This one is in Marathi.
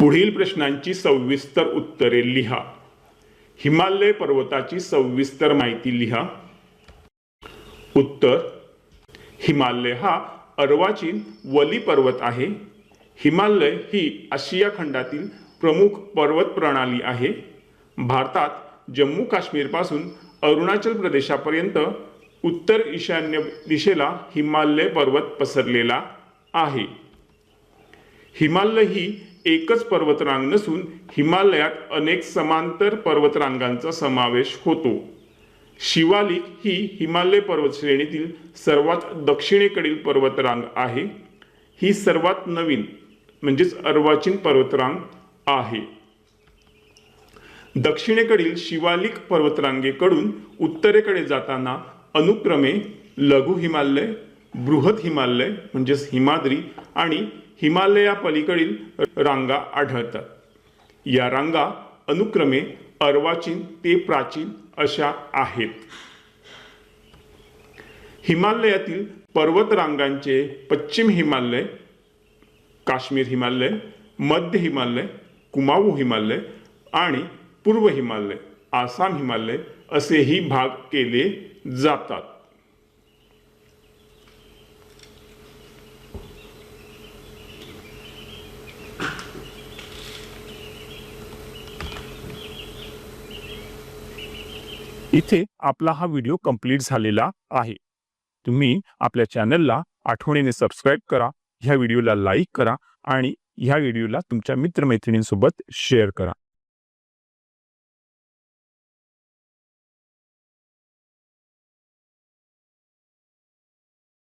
पुढील प्रश्नांची सविस्तर उत्तरे लिहा. हिमालय पर्वताची सविस्तर माहिती लिहा. उत्तर हिमालय हा अर्वाचीन वली पर्वत आहे. हिमालय ही आशिया खंडातील प्रमुख पर्वत प्रणाली आहे. भारतात जम्मू काश्मीरपासून अरुणाचल प्रदेशापर्यंत उत्तर ईशान्य दिशेला हिमालय पर्वत पसरलेला आहे. हिमालय ही एकच पर्वतरांग नसून हिमालयात अनेक समांतर पर्वतरांगांचा समावेश होतो. शिवालिक ही हिमालय पर्वतश्रेणीतील सर्वात दक्षिणेकडील पर्वतरांग आहे. ही सर्वात नवीन म्हणजेच अर्वाचीन पर्वतरांग आहे. दक्षिणेकडील शिवालिक पर्वतरांगेकडून उत्तरेकडे जाताना अनुक्रमे लघु हिमालय बृहत हिमालय म्हणजेच हिमाद्री आणि हिमालया पलीकडील रांगा आढळतात. या रांगा अनुक्रमे अर्वाचीन ते प्राचीन अशा आहेत. हिमालयातील पर्वतरांगांचे पश्चिम हिमालय काश्मीर हिमालय मध्य हिमालय कुमाऊ हिमालय आणि पूर्व हिमालय आसाम हिमालय असेही भाग केले जातात. इथे आपला हा व्हिडिओ कंप्लीट झालेला आहे. तुम्ही आपल्या चॅनलला आठवणीने सबस्क्राईब करा ह्या व्हिडिओला लाईक करा आणि ह्या व्हिडिओला तुमच्या मित्रमैत्रिणींसोबत शेअर करा.